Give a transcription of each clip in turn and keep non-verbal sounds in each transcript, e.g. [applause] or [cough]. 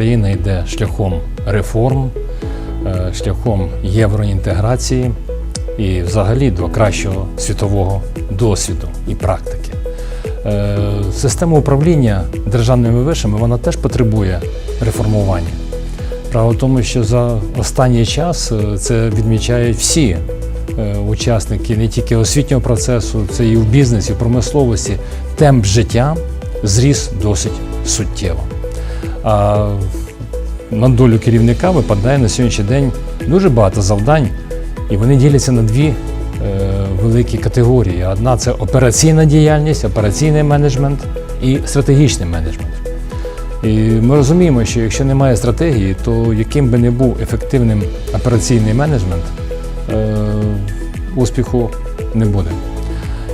Україна йде шляхом реформ, е, шляхом євроінтеграції і взагалі до кращого світового досвіду і практики. Е, Система управління державними вишами вона теж потребує реформування. Право в тому, що за останній час е, це відмічають всі учасники не тільки освітнього процесу, це і в бізнесі, і в промисловості. Темп життя зріс досить суттєво. А на долю керівника випадає на сьогоднішній день дуже багато завдань, і вони діляться на дві е, великі категорії. Одна це операційна діяльність, операційний менеджмент і стратегічний менеджмент. І ми розуміємо, що якщо немає стратегії, то яким би не був ефективним операційний менеджмент, е, успіху не буде.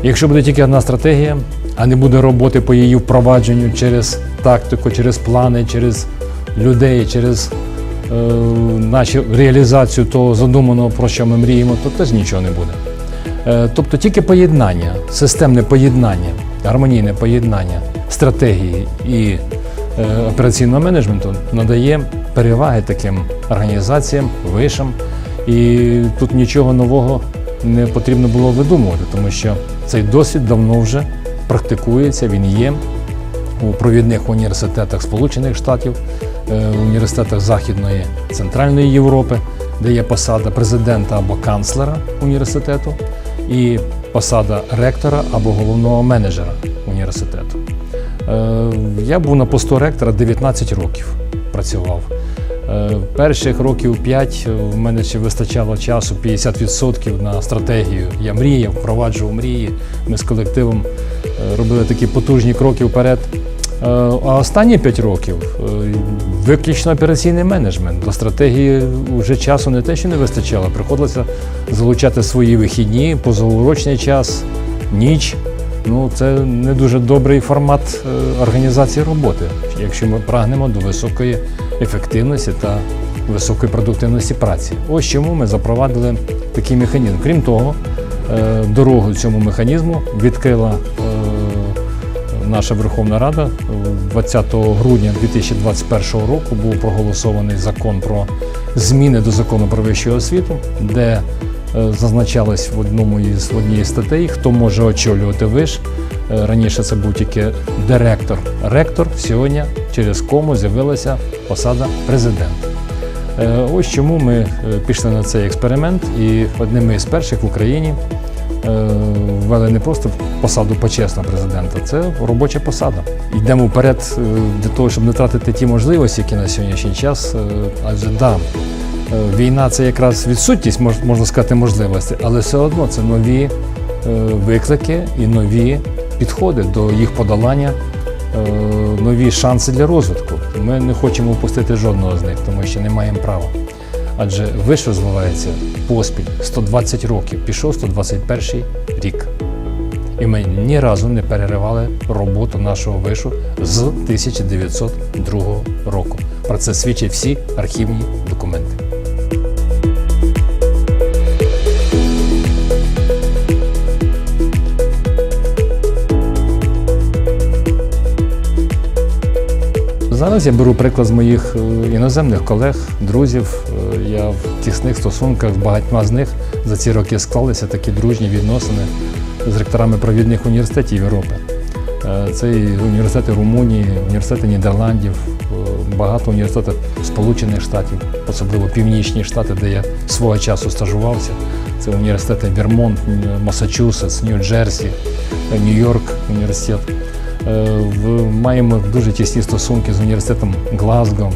Якщо буде тільки одна стратегія, а не буде роботи по її впровадженню через тактику, через плани, через людей, через е, нашу реалізацію того задуманого, про що ми мріємо, то теж нічого не буде. Е, тобто тільки поєднання, системне поєднання, гармонійне поєднання стратегії і е, операційного менеджменту надає переваги таким організаціям, вишам. І тут нічого нового не потрібно було видумувати, тому що цей досвід давно вже практикується, він є у провідних університетах Сполучених Штатів, е, університетах Західної Центральної Європи, де є посада президента або канцлера університету, і посада ректора або головного менеджера університету. Е, Я був на посту ректора 19 років працював. Е, Перших років 5 в мене ще вистачало часу 50% на стратегію. Я мріяв, впроваджував мрії. Ми з колективом робили такі потужні кроки вперед. Е, А останні 5 років е, виключно операційний менеджмент. До стратегії вже часу не те, що не вистачало. Приходилося залучати свої вихідні, позаурочний час, ніч. Ну, це не дуже добрий формат е, організації роботи, якщо ми прагнемо до високої ефективності та високої продуктивності праці. Ось чому ми запровадили такий механізм. Крім того, е, дорогу цьому механізму відкрила е, наша Верховна Рада. 20 грудня 2021 року був проголосований закон про зміни до закону про вищу освіту, де е, зазначалось в одному із із статей, хто може очолювати виш. Е, Раніше це був тільки директор, ректор. Сьогодні через кому з'явилася посада президента. Е, Ось чому ми пішли на цей експеримент, і одними із перших в Україні ввели не просто посаду почесного президента, це робоча посада. Йдемо вперед е, для того, щоб не тратити ті можливості, які на сьогоднішній час. е, Адже да, е, війна це якраз відсутність, можна сказати, можливостей, але все одно це нові виклики і нові підходи до їх подолання, нові шанси для розвитку. Ми не хочемо впустити жодного з них, тому що не маємо права. Адже виш розвивається поспіль 120 років, пішов 121 рік. І ми ні разу не переривали роботу нашого вишу з 1902 року. Про це свідчать всі архівні документи. Зараз я беру приклад з моїх е, іноземних колег, друзів. Я в тісних стосунках з багатьма з них за ці роки склалися такі дружні відносини з ректорами провідних університетів Європи. Е, Це і університети Румунії, університети Нідерландів, е, багато університетів Сполучених Штатів, особливо північні штати, де я свого часу стажувався. Це університети Вермонт, Масачусетс, Нью-Джерсі, Нью-Йорк університет. Е, Маємо дуже тісні стосунки з університетом Глазго,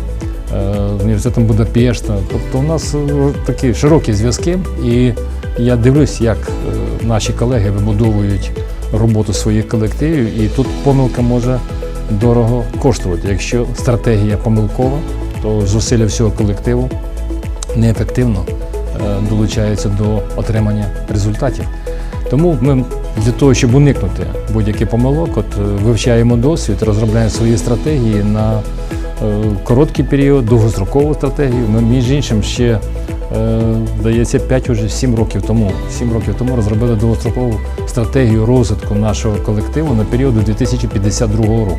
університетом Будапешта. Тобто у нас е, такі широкі зв'язки, і я дивлюсь, як е, наші колеги вибудовують роботу своїх колективів, і тут помилка може дорого коштувати. Якщо стратегія помилкова, то зусилля всього колективу неефективно е, долучаються до отримання результатів. Тому ми для того, щоб уникнути будь-яких помилок, от е, вивчаємо досвід, розробляємо свої стратегії на е, короткий період, довгострокову стратегію. Ми, між іншим, ще е, здається, 5 уже 7 років тому. 7 років тому розробили довгострокову стратегію розвитку нашого колективу на період до 2052 року.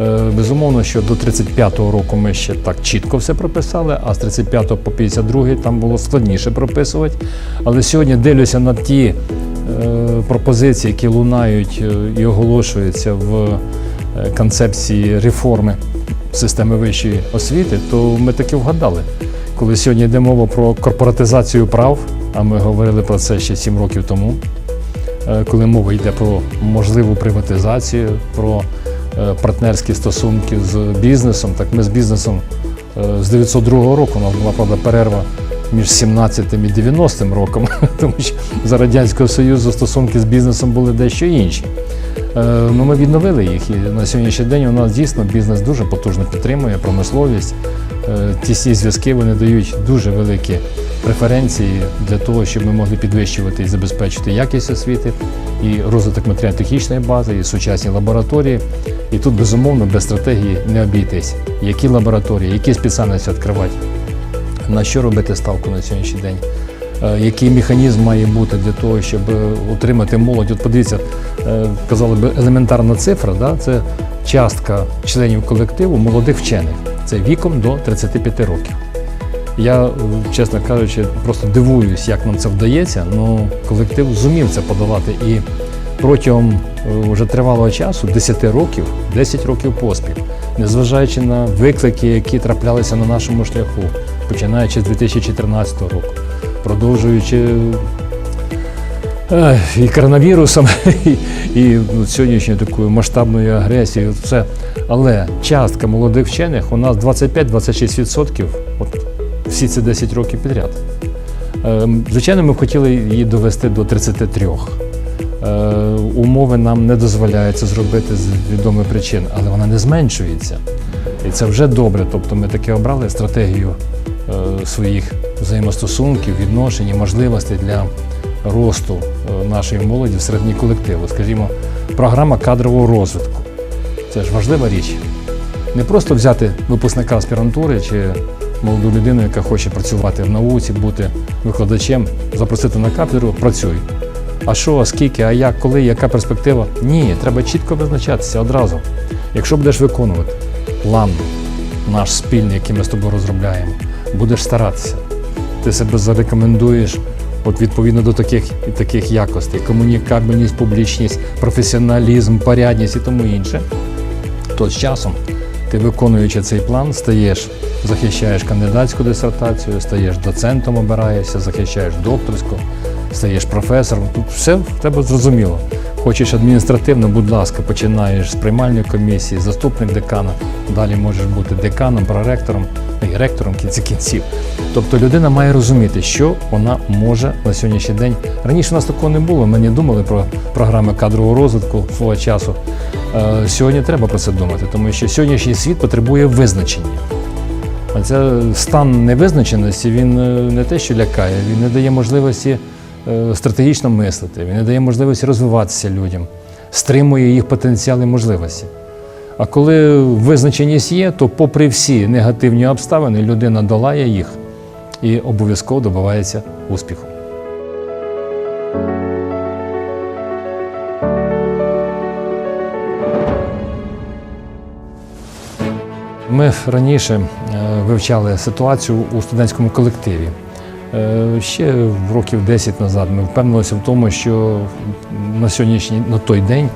Е, Безумовно, що до 35-го року ми ще так чітко все прописали, а з 35 по 52-й там було складніше прописувати. Але сьогодні дивлюся на ті е, пропозиції, які лунають е, і оголошуються в е, концепції реформи системи вищої освіти, то ми таки вгадали. Коли сьогодні йде мова про корпоратизацію прав, а ми говорили про це ще 7 років тому, е, коли мова йде про можливу приватизацію, про е, партнерські стосунки з бізнесом, так ми з бізнесом е, з 902 року, у нас була правда перерва між 17 і 90 роком, [laughs] тому що за Радянського Союзу стосунки з бізнесом були дещо інші. Е, Ну, ми відновили їх і на сьогоднішній день у нас дійсно бізнес дуже потужно підтримує промисловість. Е, Тісні зв'язки вони дають дуже великі преференції для того, щоб ми могли підвищувати і забезпечити якість освіти, і розвиток матеріально-технічної бази, і сучасні лабораторії. І тут, безумовно, без стратегії не обійтись. Які лабораторії, які спеціальності відкривати, на що робити ставку на сьогоднішній день. Е, Який механізм має бути для того, щоб е, утримати молодь? От подивіться, е, казали би, елементарна цифра, да? це частка членів колективу молодих вчених. Це віком до 35 років. Я, чесно кажучи, просто дивуюсь, як нам це вдається. Ну, колектив зумів це подолати. І протягом вже тривалого часу, 10 років, 10 років поспіль, незважаючи на виклики, які траплялися на нашому шляху, починаючи з 2014 року, продовжуючи е, і коронавірусом, [laughs] і, сьогоднішньою такою масштабною агресією. Все. Але частка молодих вчених у нас 25-26%, от всі ці 10 років підряд. Е, Звичайно, ми б хотіли її довести до 33. Е, Умови нам не дозволяють це зробити з відомих причин, але вона не зменшується. І це вже добре. Тобто ми таки обрали стратегію своїх взаємостосунків, відношень і можливостей для росту е, нашої молоді всередині колективу. Скажімо, програма кадрового розвитку. Це ж важлива річ. Не просто взяти випускника аспірантури чи молоду людину, яка хоче працювати в науці, бути викладачем, запросити на кафедру, працюй. А що, скільки, а як, коли, яка перспектива? Ні, треба чітко визначатися одразу. Якщо будеш виконувати план наш спільний, який ми з тобою розробляємо, будеш старатися, ти себе зарекомендуєш от відповідно до таких і таких якостей: комунікабельність, публічність, професіоналізм, порядність і тому інше, то з часом ти, виконуючи цей план, стаєш, захищаєш кандидатську дисертацію, стаєш доцентом, обираєшся, захищаєш докторську, стаєш професором. Тут все в тебе зрозуміло. Хочеш адміністративно, будь ласка, починаєш з приймальної комісії, заступник декана, далі можеш бути деканом, проректором і ректором в кінці кінців. Тобто людина має розуміти, що вона може на сьогоднішній день. Раніше у нас такого не було. Ми не думали про програми кадрового розвитку свого часу. Е, Сьогодні треба про це думати, тому що сьогоднішній світ потребує визначення. А це стан невизначеності він е, не те, що лякає, він не дає можливості стратегічно мислити, він не дає можливості розвиватися людям, стримує їх потенціал і можливості. А коли визначеність є, то попри всі негативні обставини людина долає їх і обов'язково добивається успіху. Ми раніше е, вивчали ситуацію у студентському колективі. Е, Ще років 10 назад ми впевнилися в тому, що на сьогоднішній на той день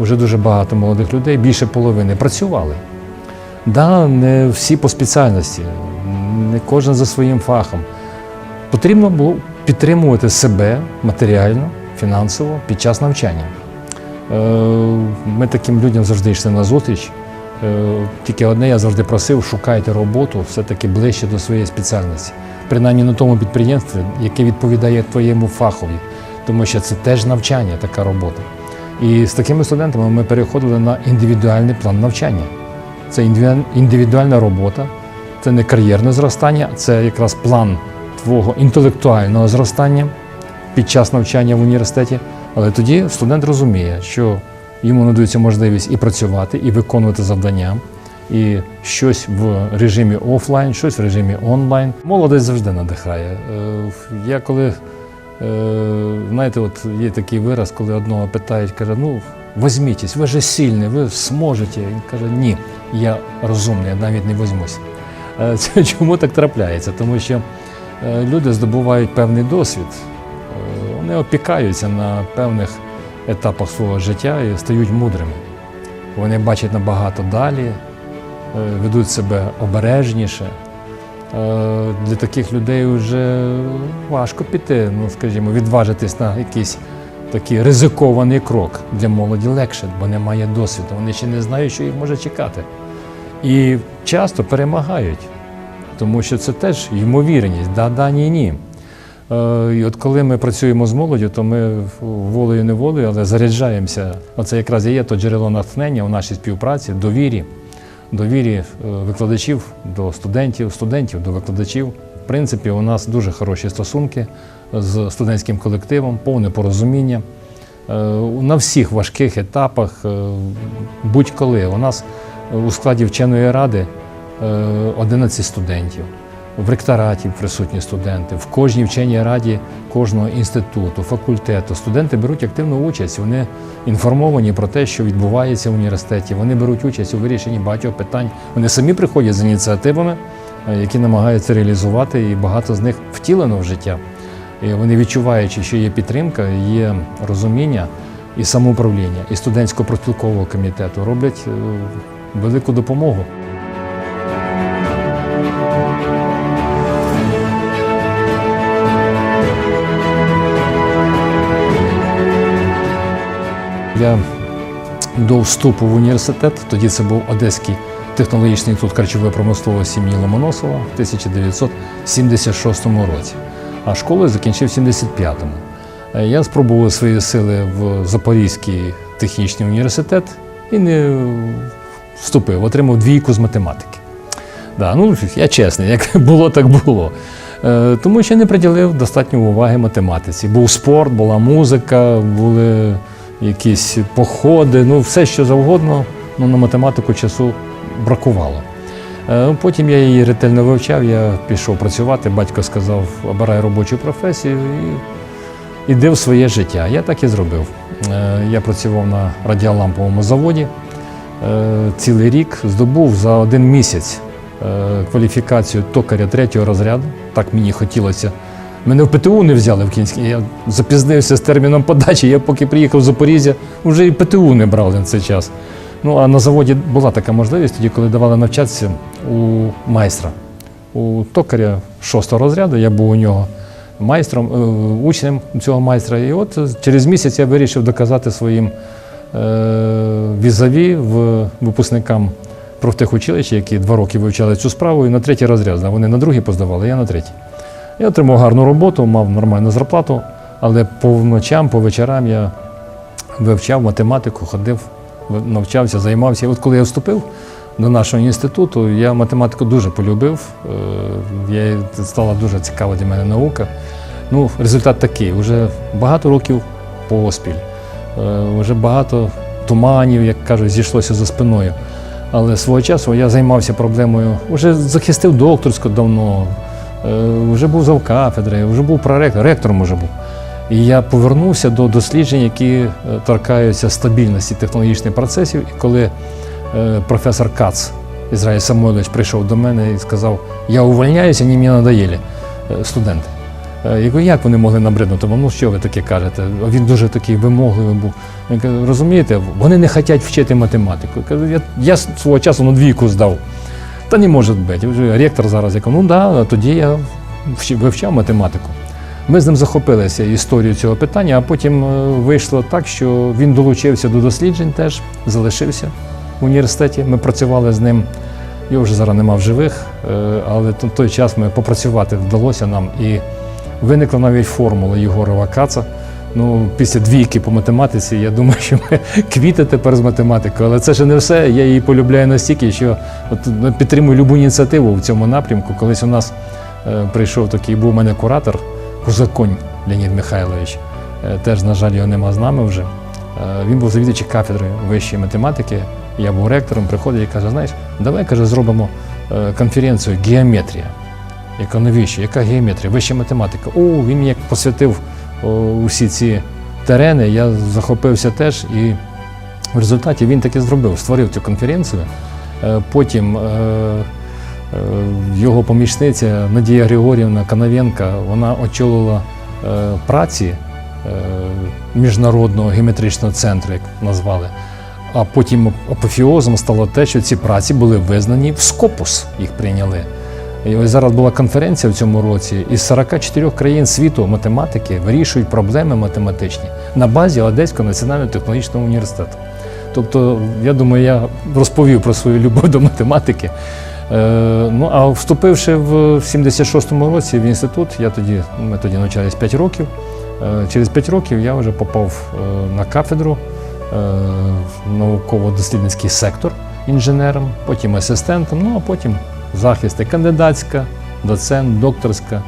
вже дуже багато молодих людей, більше половини, працювали. Да, не всі по спеціальності, не кожен за своїм фахом. Потрібно було підтримувати себе матеріально, фінансово під час навчання. Е, Ми таким людям завжди йшли на зустріч. Е, Тільки одне я завжди просив, шукайте роботу все-таки ближче до своєї спеціальності, принаймні на тому підприємстві, яке відповідає твоєму фахові, тому що це теж навчання, така робота. І з такими студентами ми переходили на індивідуальний план навчання. Це індивідуальна робота, це не кар'єрне зростання, це якраз план твого інтелектуального зростання під час навчання в університеті. Але тоді студент розуміє, що йому надається можливість і працювати, і виконувати завдання, і щось в режимі офлайн, щось в режимі онлайн. Молодість завжди надихає. Е, Я коли, е, знаєте, от є такий вираз, коли одного питають, каже, ну возьмітесь, ви же сильні, ви зможете. Він каже, ні, я розумний, я навіть не возьмусь. Е, [laughs] Це чому так трапляється? Тому що люди здобувають певний досвід, вони опікаються на певних етапах свого життя і стають мудрими. Вони бачать набагато далі, е, ведуть себе обережніше. Е, Для таких людей вже важко піти, ну скажімо, відважитись на якийсь такий ризикований крок. Для молоді легше, бо немає досвіду. Вони ще не знають, що їх може чекати. І часто перемагають, тому що це теж ймовірність, да-да, ні, ні. Е, І от коли ми працюємо з молоддю, то ми волею неволею, але заряджаємося. Оце якраз і є то джерело натхнення у нашій співпраці, довірі, довірі е, викладачів до студентів, студентів до викладачів. В принципі, у нас дуже хороші стосунки з студентським колективом, повне порозуміння. Е, На всіх важких етапах, будь-коли. У нас у складі вченої ради е, 11 студентів. В ректораті присутні студенти, в кожній вченій раді кожного інституту, факультету. Студенти беруть активну участь. Вони інформовані про те, що відбувається в університеті. Вони беруть участь у вирішенні багатьох питань. Вони самі приходять з ініціативами, е, які намагаються реалізувати, і багато з них втілено в життя. І вони відчуваючи, що є підтримка, є розуміння і самоуправління, і студентського профспілкового комітету роблять е, велику допомогу. Я до вступу в університет, тоді це був Одеський технологічний інститут харчової промисловості імені Ломоносова в 1976 році. А школу я закінчив в 75-му. Е, Я спробував свої сили в Запорізький технічний університет і не вступив, отримав двійку з математики. Да, ну, я чесний, як [laughs] було, так було. Е, Тому що не приділив достатньо уваги математиці. Був спорт, була музика, були якісь походи, ну все що завгодно, ну на математику часу бракувало. Е, Потім я її ретельно вивчав, я пішов працювати. Батько сказав, обирай робочу професію і іди в своє життя. Я так і зробив. Е, Я працював на радіоламповому заводі е, цілий рік, здобув за один місяць кваліфікацію токаря третього розряду. Так мені хотілося. Мене в ПТУ не взяли в Кінській. Я запізнився з терміном подачі. Я поки приїхав з Запоріжжя, вже і ПТУ не брали на цей час. Ну а на заводі була така можливість, тоді, коли давали навчатися у майстра. У токаря шостого розряду я був у нього майстром, е, учнем цього майстра. І от через місяць я вирішив доказати своїм е, візаві в випускникам профтехучилища, які два роки вивчали цю справу, і на третій розряд. Вони на другий поздавали, я на третій. Я отримав гарну роботу, мав нормальну зарплату, але по ночам, по вечорам я вивчав математику, ходив, навчався, займався. І от коли я вступив до нашого інституту, я математику дуже полюбив. Е, Я, стала дуже цікава для мене наука. Ну, результат такий. Уже багато років поспіль, е, вже багато туманів, як кажуть, зійшлося за спиною. Але свого часу я займався проблемою, вже захистив докторську давно, е, вже був завкафедри, вже був проректор, ректором уже був. І я повернувся до досліджень, які е, торкаються стабільності технологічних процесів. І коли е, професор Кац Ізраїль Самойлович прийшов до мене і сказав: Я увольняюся, вони мені надоїли е, студенти. Е, Я кажу, як вони могли набриднути? Ну що ви таке кажете? Він дуже такий вимогливий був. Він каже, розумієте, вони не хочуть вчити математику. Я кажу, я, я свого часу на двійку здав. Та не може бути. Вже Ректор зараз я кажу, ну да, тоді я вивчав математику. Ми з ним захопилися історією цього питання, а потім е, вийшло так, що він долучився до досліджень теж, залишився в університеті. Ми працювали з ним. Його вже зараз нема в живих, е, але в той час ми попрацювати вдалося нам. І виникла навіть формула Єгорова Каца. Ну, після двійки по математиці, я думаю, що ми [laughs] квіти тепер з математикою. Але це ж не все. Я її полюбляю настільки, що от, ну, підтримую любу ініціативу в цьому напрямку. Колись у нас е, прийшов такий, був у мене куратор, Кузаконь Леонід Михайлович. Е, теж, на жаль, його нема з нами вже. Е, він був завідувачем кафедри вищої математики. Я був ректором, приходить і каже: знаєш, давай каже, зробимо е, конференцію геометрія. Я кажу, навіщо? Яка геометрія? Вища математика. О, він як посвятив усі ці терени, я захопився теж і В результаті він таки зробив, створив цю конференцію. Е, Потім е, е, його помічниця Надія Григорівна Канавенка вона очолила праці міжнародного геометричного центру, як назвали. А потім апофіозом стало те, що ці праці були визнані в Скопус, їх прийняли. І ось зараз була конференція в цьому році, із 44 країн світу математики вирішують проблеми математичні на базі Одеського національного технологічного університету. Тобто, я думаю, я розповів про свою любов до математики. Е, ну, а вступивши в 76-му році в інститут, я тоді, ми тоді навчались 5 років. Е, через 5 років я вже попав е, на кафедру в науково-дослідницький сектор інженером, потім асистентом, ну а потім захисти кандидатська, доцент, докторська,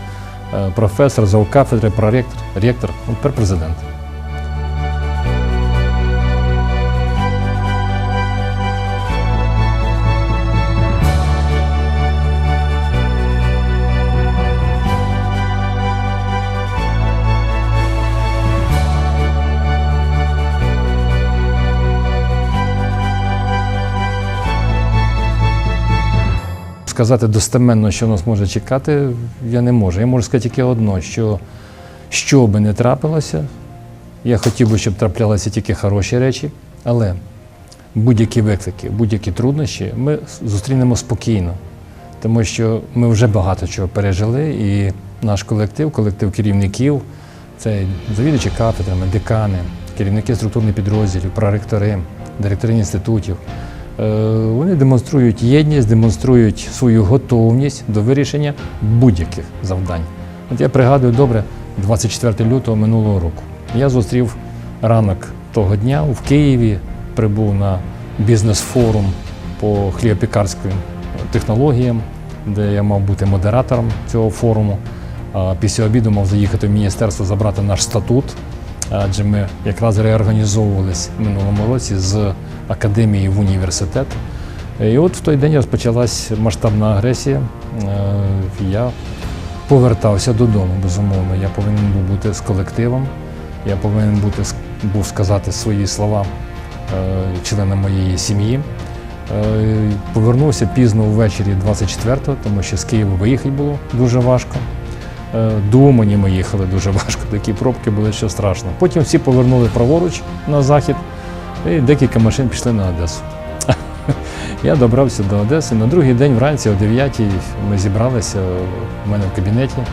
е, професор, завкафедри, проректор, ректор, ну, тепер президент. Сказати достеменно, що нас може чекати, я не можу. Я можу сказати тільки одно, що що би не трапилося, я хотів би, щоб траплялися тільки хороші речі, але будь-які виклики, будь-які труднощі ми зустрінемо спокійно, тому що ми вже багато чого пережили, і наш колектив, колектив керівників, це завідувачі кафедрами, декани, керівники структурних підрозділів, проректори, директори інститутів. Е, Вони демонструють єдність, демонструють свою готовність до вирішення будь-яких завдань. От я пригадую добре 24 лютого минулого року. Я зустрів ранок того дня в Києві, прибув на бізнес-форум по хлібопікарським технологіям, де я мав бути модератором цього форуму. Після обіду мав заїхати в міністерство забрати наш статут, адже ми якраз реорганізовувались в минулому році з академії в університет. І от в той день розпочалась масштабна агресія. Е, Я повертався додому, безумовно. Я повинен був бути з колективом. Я повинен бути, був сказати свої слова е, членам моєї сім'ї. Е, Повернувся пізно ввечері 24-го, тому що з Києва виїхати було дуже важко. До Умані ми їхали дуже [laughs] важко, такі пробки були, що страшно. Потім всі повернули праворуч на захід, і декілька машин пішли на Одесу. [laughs] Я добрався до Одеси. На другий день вранці о 9 ми зібралися в мене в кабінеті. е,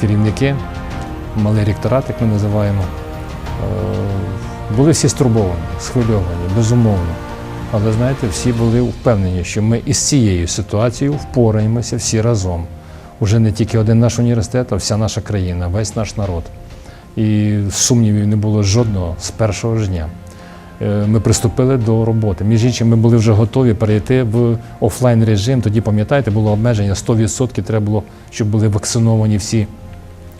Керівники, малий ректорат, як ми називаємо. Е, Були всі стурбовані, схвильовані, безумовно. Але знаєте, всі були впевнені, що ми із цією ситуацією впораємося всі разом. Уже не тільки один наш університет, а вся наша країна, весь наш народ. І сумнівів не було жодного з першого ж дня. Е, Ми приступили до роботи. Між іншим, ми були вже готові перейти в офлайн режим. Тоді, пам'ятаєте, було обмеження 100% треба було, щоб були вакциновані всі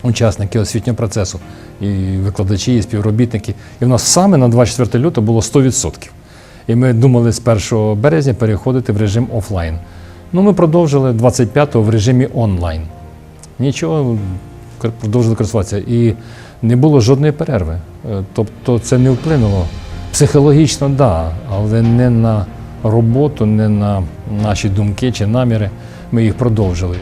учасники освітнього процесу, і викладачі, і співробітники. І в нас саме на 24 лютого було 100%. І ми думали з 1 березня переходити в режим офлайн. Ну, ми продовжили 25-го в режимі онлайн. Нічого, продовжили користуватися. І не було жодної перерви. Е, Тобто це не вплинуло. Психологічно, так, да, але не на роботу, не на наші думки чи наміри. Ми їх продовжили.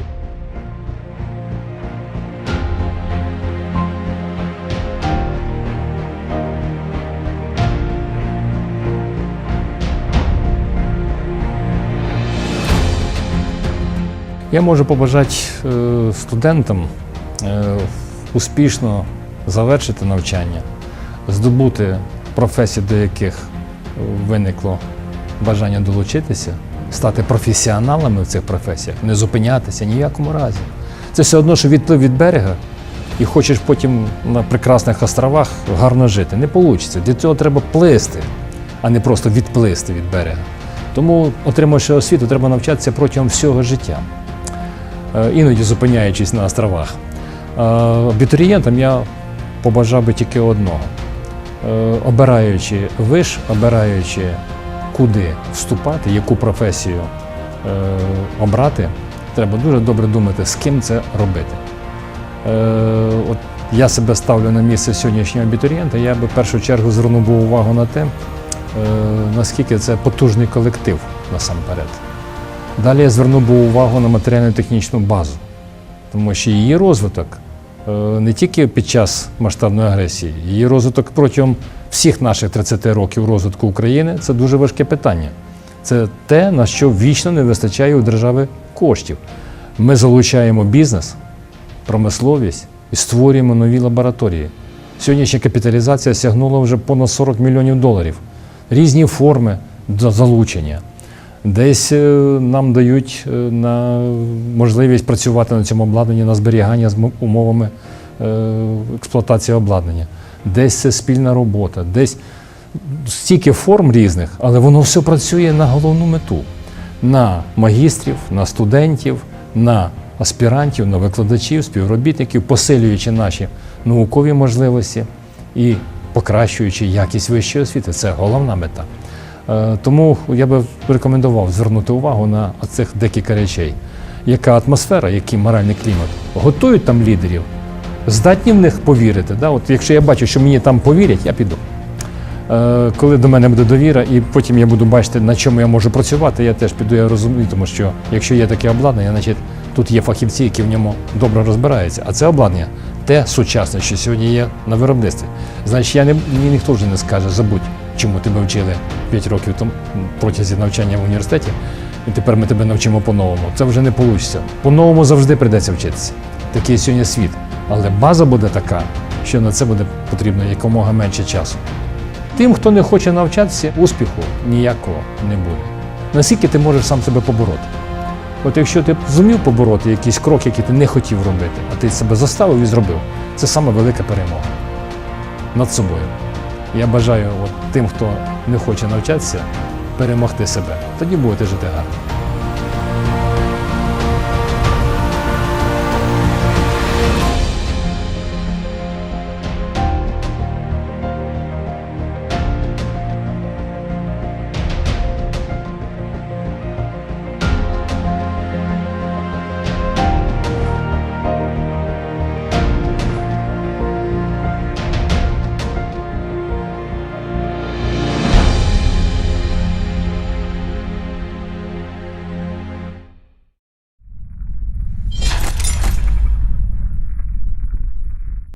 Я можу побажати е, студентам е, успішно завершити навчання, здобути професії, до яких виникло бажання долучитися, стати професіоналами в цих професіях, не зупинятися ні в якому разі. Це все одно, що відплив від берега і хочеш потім на прекрасних островах гарно жити. Не вийде. Для цього треба плисти, а не просто відплисти від берега. Тому, отримавши освіту, треба навчатися протягом всього життя е, іноді зупиняючись на островах. Е, Абітурієнтам я побажав би тільки одного. Е, Обираючи виш, обираючи куди вступати, яку професію е, обрати, треба дуже добре думати, з ким це робити. Е, От я себе ставлю на місце сьогоднішнього абітурієнта, я би в першу чергу звернув увагу на те, наскільки це потужний колектив насамперед. Далі я звернув би увагу на матеріально-технічну базу, тому що її розвиток не тільки під час масштабної агресії, її розвиток протягом всіх наших 30 років розвитку України це дуже важке питання. Це те, на що вічно не вистачає у держави коштів. Ми залучаємо бізнес, промисловість і створюємо нові лабораторії. Сьогоднішня капіталізація сягнула вже понад 40 мільйонів доларів. Різні форми залучення. Десь е, нам дають е, на можливість працювати на цьому обладнанні на зберігання з умовами е, експлуатації обладнання. Десь це спільна робота, десь стільки форм різних, але воно все працює на головну мету: на магістрів, на студентів, на аспірантів, на викладачів, співробітників, посилюючи наші наукові можливості і покращуючи якість вищої освіти. Це головна мета. Е, Тому я би рекомендував звернути увагу на цих декілька речей. Яка атмосфера, який моральний клімат? Готують там лідерів, здатні в них повірити. Да? От якщо я бачу, що мені там повірять, я піду. Е, Коли до мене буде довіра, і потім я буду бачити, на чому я можу працювати, я теж піду, я розумію, тому що якщо є таке обладнання, значить тут є фахівці, які в ньому добре розбираються. А це обладнання те сучасне, що сьогодні є на виробництві. Значить, я не, мені ніхто вже не скаже, забудь, чому тебе вчили 5 років тому протязі навчання в університеті, і тепер ми тебе навчимо по-новому. Це вже не вийде. По-новому завжди прийдеться вчитися. Такий сьогодні світ. Але база буде така, що на це буде потрібно якомога менше часу. Тим, хто не хоче навчатися, успіху ніякого не буде. Наскільки ти можеш сам себе побороти? От якщо ти зумів побороти якийсь крок, який ти не хотів робити, а ти себе заставив і зробив, це саме велика перемога над собою. Я бажаю от, тим, хто не хоче навчатися, перемогти себе. Тоді будете жити гарно.